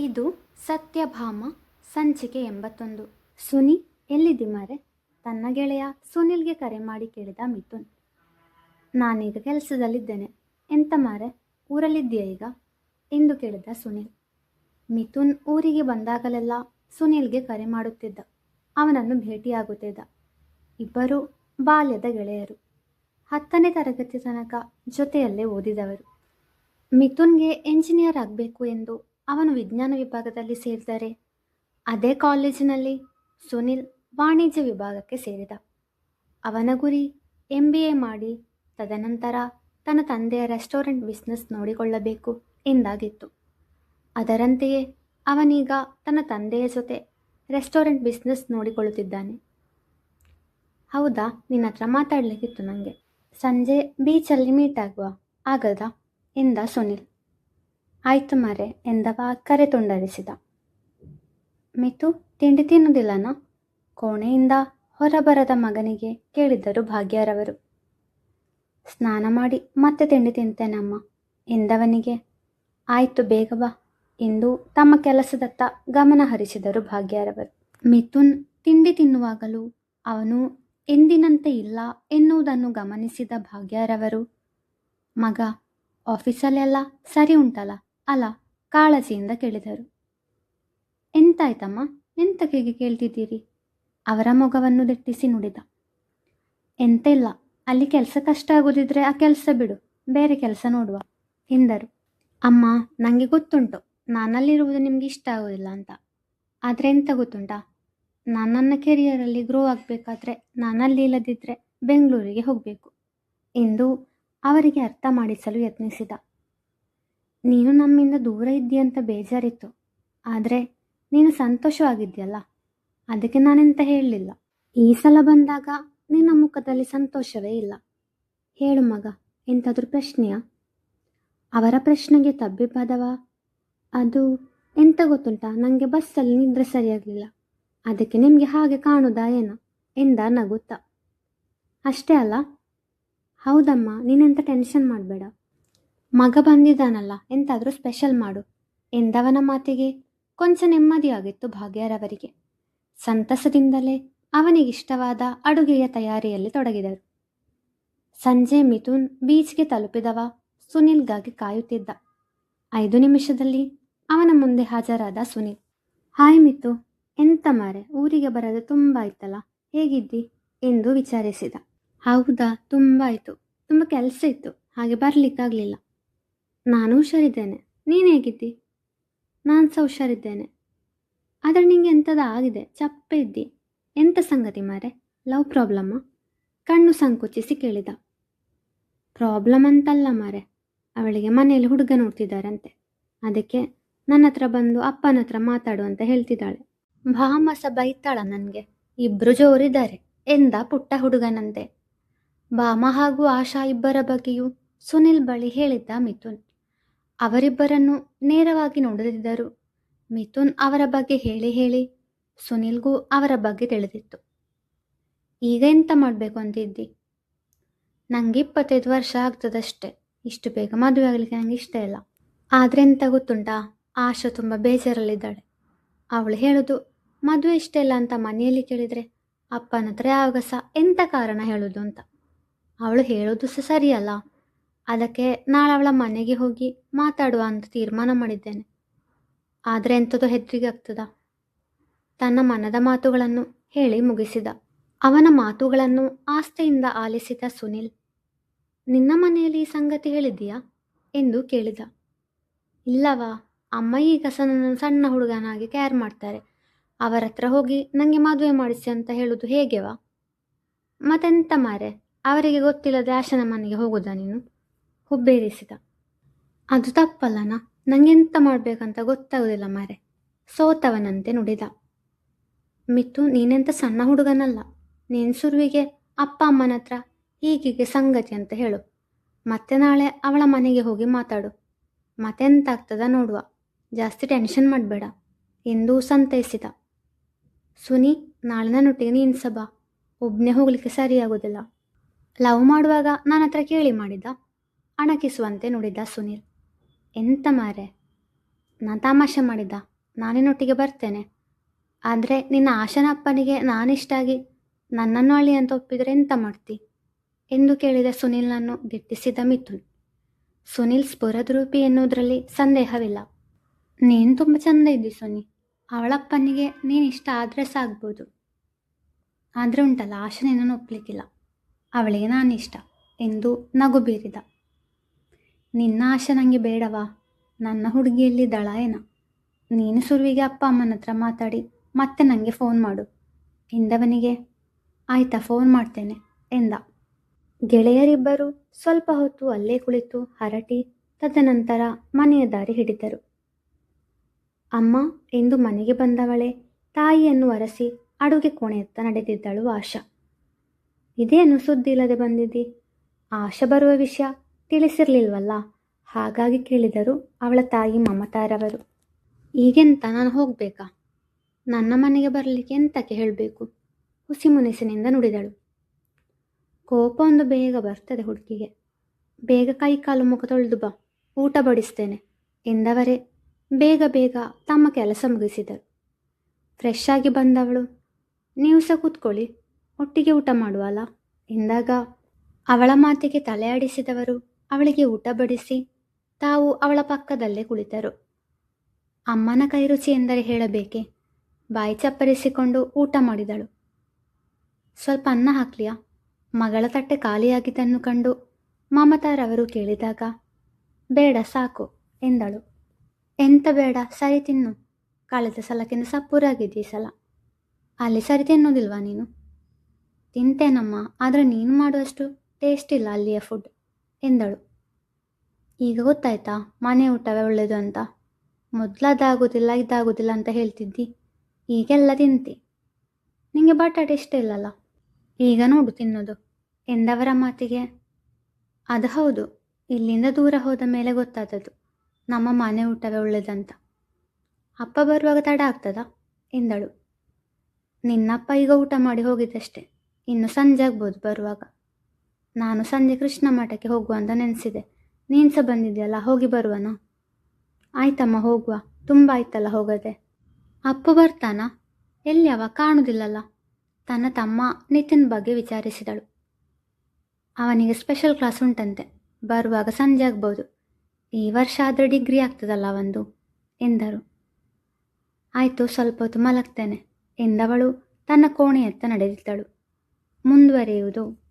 ಇದು ಸತ್ಯಭಾಮ ಸಂಚಿಕೆ ಎಂಬತ್ತೊಂದು. ಸುನಿ ಎಲ್ಲಿದ್ದಿ ಮಾರೆ? ತನ್ನ ಗೆಳೆಯ ಸುನಿಲ್ಗೆ ಕರೆ ಮಾಡಿ ಕೇಳಿದ ಮಿಥುನ್. ನಾನೀಗ ಕೆಲಸದಲ್ಲಿದ್ದೇನೆ. ಎಂತ ಮಾರೆ? ಊರಲ್ಲಿದ್ದೀಯ ಈಗ? ಎಂದು ಕೇಳಿದ ಸುನಿಲ್. ಮಿಥುನ್ ಊರಿಗೆ ಬಂದಾಗಲೆಲ್ಲ ಸುನಿಲ್ಗೆ ಕರೆ ಮಾಡುತ್ತಿದ್ದ. ಅವನನ್ನು ಭೇಟಿಯಾಗುತ್ತಿದ್ದ. ಇಬ್ಬರು ಬಾಲ್ಯದ ಗೆಳೆಯರು. ಹತ್ತನೇ ತರಗತಿ ತನಕ ಜೊತೆಯಲ್ಲೇ ಓದಿದವರು. ಮಿಥುನ್ಗೆ ಎಂಜಿನಿಯರ್ ಆಗಬೇಕು ಎಂದು ಅವನು ವಿಜ್ಞಾನ ವಿಭಾಗದಲ್ಲಿ ಸೇರಿದರೆ ಅದೇ ಕಾಲೇಜಿನಲ್ಲಿ ಸುನಿಲ್ ವಾಣಿಜ್ಯ ವಿಭಾಗಕ್ಕೆ ಸೇರಿದ. ಅವನ ಗುರಿ ಎಂ ಬಿ ಎ ಮಾಡಿ, ತದನಂತರ ತನ್ನ ತಂದೆಯ ರೆಸ್ಟೋರೆಂಟ್ ಬಿಸ್ನೆಸ್ ನೋಡಿಕೊಳ್ಳಬೇಕು ಎಂದಾಗಿತ್ತು. ಅದರಂತೆಯೇ ಅವನೀಗ ತನ್ನ ತಂದೆಯ ಜೊತೆ ರೆಸ್ಟೋರೆಂಟ್ ಬಿಸ್ನೆಸ್ ನೋಡಿಕೊಳ್ಳುತ್ತಿದ್ದಾನೆ. ಹೌದಾ, ನಿನ್ನ ಹತ್ರ ಮಾತಾಡಲಿಕ್ಕಿತ್ತು ನನಗೆ ಸಂಜೆ ಬೀಚಲ್ಲಿ ಮೀಟ್ ಆಗುವ ಆಗದಾ ಎಂದ ಸುನಿಲ್. ಆಯ್ತು ಮರೆ ಎಂದವ ಕರೆ ತುಂಡರಿಸಿದ. ಮಿತು, ತಿಂಡಿ ತಿನ್ನುವುದಿಲ್ಲನಾ? ಕೋಣೆಯಿಂದ ಹೊರಬರದ ಮಗನಿಗೆ ಕೇಳಿದ್ದರು ಭಾಗ್ಯರವರು. ಸ್ನಾನ ಮಾಡಿ, ಮತ್ತೆ ತಿಂಡಿ ತಿಂತೇನಮ್ಮ ಎಂದವನಿಗೆ. ಆಯ್ತು, ಬೇಗ ಬಾ ಎಂದು ತಮ್ಮ ಕೆಲಸದತ್ತ ಗಮನ ಹರಿಸಿದರು ಭಾಗ್ಯರವರು. ಮಿಥುನ್, ತಿಂಡಿ ತಿನ್ನುವಾಗಲೂ ಅವನು ಎಂದಿನಂತೆ ಇಲ್ಲ ಎನ್ನುವುದನ್ನು ಗಮನಿಸಿದ ಭಾಗ್ಯರವರು, ಮಗ, ಆಫೀಸಲ್ಲೆಲ್ಲ ಸರಿ ಉಂಟಲ್ಲ ಅಲ್ಲ, ಕಾಳಜಿಯಿಂದ ಕೇಳಿದರು. ಎಂತಾಯ್ತಮ್ಮ ಎಂತಕ್ಕೆ ಕೇಳ್ತಿದ್ದೀರಿ? ಅವರ ಮೊಗವನ್ನು ದಿಟ್ಟಿಸಿ ನುಡಿದ. ಎಂತ ಇಲ್ಲ ಅಲ್ಲಿ ಕೆಲಸ ಕಷ್ಟ ಆಗೋದಿದ್ರೆ ಆ ಕೆಲಸ ಬಿಡು, ಬೇರೆ ಕೆಲಸ ನೋಡುವ, ಎಂದರು. ಅಮ್ಮ ನನಗೆ ಗೊತ್ತುಂಟು, ನಾನಲ್ಲಿರುವುದು ನಿಮಗೆ ಇಷ್ಟ ಆಗೋದಿಲ್ಲ ಅಂತ. ಆದರೆ ಎಂತ ಗೊತ್ತುಂಟಾ? ನಾನು ನನ್ನ ಕೆರಿಯರಲ್ಲಿ ಗ್ರೋ ಆಗಬೇಕಾದ್ರೆ ನಾನಲ್ಲಿ ಇಲ್ಲದಿದ್ದರೆ ಬೆಂಗಳೂರಿಗೆ ಹೋಗಬೇಕು, ಎಂದು ಅವರಿಗೆ ಅರ್ಥ ಮಾಡಿಸಲು ಯತ್ನಿಸಿದ. ನೀನು ನಮ್ಮಿಂದ ದೂರ ಇದ್ದೀಯಂತ ಬೇಜಾರಿತ್ತು. ಆದರೆ ನೀನು ಸಂತೋಷವಾಗಿದ್ಯಲ್ಲ ಅದಕ್ಕೆ ನಾನೆಂತ ಹೇಳಲಿಲ್ಲ. ಈ ಸಲ ಬಂದಾಗ ನಿನ್ನ ಮುಖದಲ್ಲಿ ಸಂತೋಷವೇ ಇಲ್ಲ. ಹೇಳು ಮಗ, ಎಂತಾದ್ರೂ ಪ್ರಶ್ನೆಯ? ಅವರ ಪ್ರಶ್ನೆಗೆ ತಬ್ಬಿಬ್ಬಾದವ? ಅದು ಎಂತ ಗೊತ್ತುಂಟಾ? ನನಗೆ ಬಸ್ಸಲ್ಲಿ ನಿದ್ರೆ ಸರಿಯಾಗಲಿಲ್ಲ. ಅದಕ್ಕೆ ನಿಮಗೆ ಹಾಗೆ ಕಾಣುದಾ ಏನ? ಎಂದ ನಗುತ್ತಾ. ಅಷ್ಟೇ ಅಲ್ಲ. ಹೌದಮ್ಮ, ನೀನೆಂತ ಟೆನ್ಷನ್ ಮಾಡಬೇಡ. ಮಗ ಬಂದಿದ್ದಾನಲ್ಲ, ಎಂತಾದರೂ ಸ್ಪೆಷಲ್ ಮಾಡು, ಎಂದವನ ಮಾತಿಗೆ? ಕೊಂಚ ನೆಮ್ಮದಿಯಾಗಿತ್ತು ಭಾಗ್ಯರವರಿಗೆ. ಸಂತಸದಿಂದಲೇ ಅವನಿಗಿಷ್ಟವಾದ ಅಡುಗೆಯ ತಯಾರಿಯಲ್ಲಿ ತೊಡಗಿದರು ಸಂಜೆ ಮಿಥುನ್ ಬೀಚ್ಗೆ ತಲುಪಿದವ ಸುನಿಲ್ಗಾಗಿ ಕಾಯುತ್ತಿದ್ದ. ಐದು ನಿಮಿಷದಲ್ಲಿ ಅವನ ಮುಂದೆ ಹಾಜರಾದ ಸುನಿಲ್. ಹಾಯ್ ಮಿತು ಎಂತ ಮಾರೆ? ಊರಿಗೆ ಬರೋದು ತುಂಬ ಆಯ್ತಲ್ಲ? ಹೇಗಿದ್ದಿ? ಎಂದು ವಿಚಾರಿಸಿದ. ಹೌದಾ, ತುಂಬ ಆಯಿತು. ತುಂಬ ಕೆಲಸ ಇತ್ತು. ಹಾಗೆ ಬರಲಿಕ್ಕಾಗಲಿಲ್ಲ. ನಾನು ಹುಷಾರಿದ್ದೇನೆ. ನೀನು ಹೇಗಿದ್ದಿ? ನಾನು ಸಹ ಹುಷಾರಿದ್ದೇನೆ. ಆದರೆ ನಿಂಗೆ ಎಂಥದ್ದು ಆಗಿದೆ? ಚಪ್ಪೆ ಇದ್ದಿ. ಎಂಥ ಸಂಗತಿ ಮಾರೆ? ಲವ್ ಪ್ರಾಬ್ಲಮ್ಮ ಕಣ್ಣು ಸಂಕುಚಿಸಿ ಕೇಳಿದ. ಪ್ರಾಬ್ಲಮ್ ಅಂತಲ್ಲ ಮಾರೆ. ಅವಳಿಗೆ ಮನೆಯಲ್ಲಿ ಹುಡುಗ ನೋಡ್ತಿದ್ದಾರಂತೆ. ಅದಕ್ಕೆ ನನ್ನ ಹತ್ರ ಬಂದು ಅಪ್ಪನ ಹತ್ರ ಮಾತಾಡು ಅಂತ ಹೇಳ್ತಿದ್ದಾಳೆ. ಭಾಮಸ ಬೈತಾಳ ನನಗೆ. ಇಬ್ಬರು ಜೋರಿದ್ದಾರೆ. ಎಂದ ಪುಟ್ಟ ಹುಡುಗನಂತೆ. ಭಾಮ ಹಾಗೂ ಆಶಾ ಇಬ್ಬರ ಬಗ್ಗೆಯೂ ಸುನಿಲ್ ಬಳಿ ಹೇಳಿದ್ದ ಮಿಥುನ್. ಅವರಿಬ್ಬರನ್ನು ನೇರವಾಗಿ ನೋಡದಿದ್ದರು. ಮಿಥುನ್ ಅವರ ಬಗ್ಗೆ ಹೇಳಿ ಹೇಳಿ ಸುನಿಲ್ಗೂ ಅವರ ಬಗ್ಗೆ ತಿಳಿದಿತ್ತು. ಈಗ ಎಂತ ಮಾಡಬೇಕು ಅಂತಿದ್ದಿ? ನನಗೆ ಇಪ್ಪತ್ತೈದು ವರ್ಷ ಆಗ್ತದಷ್ಟೇ. ಇಷ್ಟು ಬೇಗ ಮದುವೆ ಆಗಲಿಕ್ಕೆ ನನಗೆ ಇಷ್ಟ ಇಲ್ಲ. ಆದರೆ ಎಂತ ಗೊತ್ತುಂಟಾ? ಆಶಾ ತುಂಬ ಬೇಜಾರಲ್ಲಿದ್ದಾಳೆ. ಅವಳು ಹೇಳೋದು, ಮದುವೆ ಇಷ್ಟ ಇಲ್ಲ ಅಂತ ಮನೆಯಲ್ಲಿ ಕೇಳಿದರೆ ಅಪ್ಪನ ಹತ್ರ ಯಾವಾಗ ಸಹ ಎಂಥ ಕಾರಣ ಹೇಳೋದು ಅಂತ? ಅವಳು ಹೇಳೋದು ಸಹ ಸರಿಯಲ್ಲ. ಅದಕ್ಕೆ ನಾಳೆ ಅವಳ ಮನೆಗೆ ಹೋಗಿ ಮಾತಾಡುವ ಅಂತ ತೀರ್ಮಾನ ಮಾಡಿದ್ದೇನೆ. ಆದರೆ ಎಂಥದ್ದು ಹೆದರಿಗೆ ಆಗ್ತದ. ತನ್ನ ಮನದ ಮಾತುಗಳನ್ನು ಹೇಳಿ ಮುಗಿಸಿದ. ಅವನ ಮಾತುಗಳನ್ನು ಆಸ್ತೆಯಿಂದ ಆಲಿಸಿದ ಸುನಿಲ್, ನಿನ್ನ ಮನೆಯಲ್ಲಿ ಈ ಸಂಗತಿ ಹೇಳಿದ್ದೀಯಾ? ಎಂದು ಕೇಳಿದ. ಇಲ್ಲವಾ ಅಮ್ಮ ಈಗ ನನ್ನನ್ನು ಸಣ್ಣ ಹುಡುಗನಾಗಿ ಕೇರ್ ಮಾಡ್ತಾರೆ. ಅವರ ಹತ್ರ ಹೋಗಿ ನನಗೆ ಮದುವೆ ಮಾಡಿಸಿ ಅಂತ ಹೇಳೋದು ಹೇಗೆವಾ ಮತ್ತೆಂತ ಮಾರೆ ಅವರಿಗೆ ಗೊತ್ತಿಲ್ಲದೆ ಆಶನ ಮನೆಗೆ ಹೋಗೋದಾ ನೀನು? ಹುಬ್ಬೇರಿಸಿದ. ಅದು ತಪ್ಪಲ್ಲನ? ನಂಗೆಂತ ಮಾಡಬೇಕಂತ ಗೊತ್ತಾಗೋದಿಲ್ಲ ಮಾರೆ. ಸೋತವನಂತೆ ನುಡಿದ. ಮಿತ್ತು ನೀನೆಂತ ಸಣ್ಣ ಹುಡುಗನಲ್ಲ. ನೀನು ಸುರುವಿಗೆ ಅಪ್ಪ, ಅಮ್ಮನ ಹತ್ರ ಹೀಗೀಗೆ ಸಂಗತಿ ಅಂತ ಹೇಳು. ಮತ್ತೆ ನಾಳೆ ಅವಳ ಮನೆಗೆ ಹೋಗಿ ಮಾತಾಡು. ಮತ್ತೆಂತಾಗ್ತದ ನೋಡುವ. ಜಾಸ್ತಿ ಟೆನ್ಷನ್ ಮಾಡಬೇಡ. ಎಂದು ಸಂತೈಸಿದ. ಸುನಿ, ನಾಳೆ ನನ್ನೊಟ್ಟಿಗೆ ನೀನು ಸಬಾ ಒಬ್ಬನೇ ಹೋಗಲಿಕ್ಕೆ ಸರಿಯಾಗೋದಿಲ್ಲ. ಲವ್ ಮಾಡುವಾಗ ನನ್ನ ಹತ್ರ ಕೇಳಿ ಮಾಡಿದ್ದ ಅಣಕಿಸುವಂತೆ ನುಡಿದ ಸುನೀಲ್. ಎಂತ ಮಾರೆ? ನಾನು ತಮಾಷೆ ಮಾಡಿದ್ದ. ನಾನಿನೊಟ್ಟಿಗೆ ಬರ್ತೇನೆ. ಆದರೆ ನಿನ್ನ ಆಶನ ಅಪ್ಪನಿಗೆ ನಾನಿಷ್ಟಾಗಿ ನನ್ನನ್ನು ಅಳಿ ಅಂತ ಒಪ್ಪಿದರೆ ಎಂತ ಮಾಡ್ತಿ? ಎಂದು ಕೇಳಿದ ಸುನೀಲ್ನನ್ನು ದಿಟ್ಟಿಸಿದ ಮಿಥುನ್. ಸುನೀಲ್ ಸ್ಫುರದ್ರೂಪಿ ಎನ್ನುವುದರಲ್ಲಿ ಸಂದೇಹವಿಲ್ಲ. ನೀನು ತುಂಬ ಚಂದ ಇದ್ದಿ ಸುನಿ. ಅವಳಪ್ಪನಿಗೆ ನೀನು ಇಷ್ಟ ಆದರೆ ಸಾಗ್ಬೋದು. ಆದರೆ ಉಂಟಲ್ಲ, ಆಶೆ ನಿನ್ನನ್ನು ಒಪ್ಪಲಿಕ್ಕಿಲ್ಲ ಅವಳಿಗೆ ನಾನಿಷ್ಟ ಎಂದು ನಗು ಬೀರಿದ. ನಿನ್ನ ಆಶೆ ನನಗೆ ಬೇಡವಾ? ನನ್ನ ಹುಡುಗಿಯಲ್ಲಿ ದಳ ಏನ? ನೀನು ಸುರುವಿಗೆ ಅಪ್ಪ ಅಮ್ಮನ ಹತ್ರ ಮಾತಾಡಿ, ಮತ್ತೆ ನನಗೆ ಫೋನ್ ಮಾಡು. ಎಂದವನಿಗೆ? ಆಯ್ತಾ ಫೋನ್ ಮಾಡ್ತೇನೆ, ಎಂದ. ಗೆಳೆಯರಿಬ್ಬರು ಸ್ವಲ್ಪ ಹೊತ್ತು ಅಲ್ಲೇ ಕುಳಿತು ಹರಟಿ, ತದನಂತರ ಮನೆಯ ದಾರಿ ಹಿಡಿದರು. ಅಮ್ಮ ಎಂದು ಮನೆಗೆ ಬಂದವಳೆ, ತಾಯಿಯನ್ನು ಅರಸಿ ಅಡುಗೆ ಕೋಣೆಯತ್ತ ನಡೆದಿದ್ದಳು ಆಶಾ. ಇದೇನು ಸುದ್ದಿ ಇಲ್ಲದೆ ಬಂದಿದ್ದಿ? ಆಶಾ ಬರುವ ವಿಷಯ ತಿಳಿಸಿರ್ಲಿಲ್ವಲ್ಲ? ಹಾಗಾಗಿ ಕೇಳಿದರು ಅವಳ ತಾಯಿ ಮಮತಾರವರು. ಈಗೆಂತ ನಾನು ಹೋಗಬೇಕಾ? ನನ್ನ ಮನೆಗೆ ಬರಲಿಕ್ಕೆ ಎಂತಕ್ಕೆ ಹೇಳಬೇಕು? ಹುಸಿ ಮುನಿಸಿನಿಂದ ನುಡಿದಳು. ಕೋಪ ಒಂದು ಬೇಗ ಬರ್ತದೆ ಹುಡುಗಿಗೆ. ಬೇಗ ಕೈ ಕಾಲು ಮುಖ ತೊಳೆದು ಬಾ, ಊಟ ಬಡಿಸ್ತೇನೆ ಎಂದವರೇ ಬೇಗ ಬೇಗ ತಮ್ಮ ಕೆಲಸ ಮುಗಿಸಿದರು. ಫ್ರೆಶ್ ಆಗಿ ಬಂದವಳು, ನೀವು ಸಹ ಕೂತ್ಕೊಳ್ಳಿ, ಒಟ್ಟಿಗೆ ಊಟ ಮಾಡುವಲ್ಲ ಎಂದಾಗ ಅವಳ ಮಾತಿಗೆ ತಲೆಯಾಡಿಸಿದವರು ಅವಳಿಗೆ ಊಟ ಬಡಿಸಿ ತಾವು ಅವಳ ಪಕ್ಕದಲ್ಲೇ ಕುಳಿತರು. ಅಮ್ಮನ ಕೈರುಚಿ ಎಂದರೆ ಹೇಳಬೇಕೆ? ಬಾಯಿ ಚಪ್ಪರಿಸಿಕೊಂಡು ಊಟ ಮಾಡಿದಳು. ಸ್ವಲ್ಪ ಅನ್ನ ಹಾಕ್ಲಿಯಾ? ಮಗಳ ತಟ್ಟೆ ಖಾಲಿಯಾಗಿದ್ದನ್ನು ಕಂಡು ಮಮತಾರವರು ಕೇಳಿದಾಗ, ಬೇಡ ಸಾಕು ಎಂದಳು. ಎಂತ ಬೇಡ, ಸರಿ ತಿನ್ನು. ಕಳೆದ ಸಲಕ್ಕಿಂತ ಸಪ್ಪೂರಾಗಿದ್ದೀ ಸಲ. ಅಲ್ಲಿ ಸರಿ ತಿನ್ನೋದಿಲ್ವಾ ನೀನು? ತಿಂತೇನಮ್ಮ, ಆದರೆ ನೀನು ಮಾಡುವಷ್ಟು ಟೇಸ್ಟ್ ಇಲ್ಲ ಅಲ್ಲಿಯ ಫುಡ್ ಎಂದಳು. ಈಗ ಗೊತ್ತಾಯ್ತಾ? ಮನೆ ಊಟವೇ ಒಳ್ಳೆಯದು ಅಂತ? ಮೊದಲದಾಗೋದಿಲ್ಲ, ಇದಾಗೋದಿಲ್ಲ ಅಂತ ಹೇಳ್ತಿದ್ದಿ. ಈಗೆಲ್ಲ ತಿಂತಿ. ನಿಮಗೆ ಬಟಾಟೆ ಇಷ್ಟ ಇಲ್ಲಲ್ಲ? ಈಗ ನೋಡು ತಿನ್ನೋದು. ಎಂದವರ ಮಾತಿಗೆ? ಅದು ಹೌದು. ಇಲ್ಲಿಂದ ದೂರ ಹೋದ ಮೇಲೆ ಗೊತ್ತಾದದ್ದು. ನಮ್ಮ ಮನೆ ಊಟವೇ ಒಳ್ಳೆಯದಂತ ಅಪ್ಪ ಬರುವಾಗ ತಡ ಆಗ್ತದಾ? ಎಂದಳು. ನಿನ್ನಪ್ಪ ಈಗ ಊಟ ಮಾಡಿ ಹೋಗಿದ್ದಷ್ಟೆ. ಇನ್ನು ಸಂಜೆ ಆಗ್ಬೋದು ಬರುವಾಗ. ನಾನು ಸಂಜೆ ಕೃಷ್ಣ ಮಠಕ್ಕೆ ಹೋಗುವ ಅಂತ ನೆನೆಸಿದೆ. ನೀನು ಸಹ ಬಂದಿದೆಯಲ್ಲ, ಹೋಗಿ ಬರುವನಾ? ಆಯ್ತಮ್ಮ, ಹೋಗುವ. ತುಂಬ ಆಯ್ತಲ್ಲ, ಹೋಗದೆ. ಅಪ್ಪ ಬರ್ತಾನ? ಎಲ್ಲಿಯವ ಕಾಣುವುದಿಲ್ಲಲ್ಲ ತನ್ನ ತಮ್ಮ ನಿತಿನ್ ಬಗ್ಗೆ ವಿಚಾರಿಸಿದಳು. ಅವನಿಗೆ ಸ್ಪೆಷಲ್ ಕ್ಲಾಸ್ ಉಂಟಂತೆ. ಬರುವಾಗ ಸಂಜೆ ಆಗ್ಬೋದು. ಈ ವರ್ಷ ಆದರೆ ಡಿಗ್ರಿ ಆಗ್ತದಲ್ಲ ಒಂದು ಎಂದರು. ಆಯಿತು, ಸ್ವಲ್ಪ ಹೊತ್ತು ಮಲಗ್ತೇನೆ, ಎಂದವಳು ತನ್ನ ಕೋಣೆಯತ್ತ ನಡೆದಿದ್ದಳು. ಮುಂದುವರಿಯುವುದು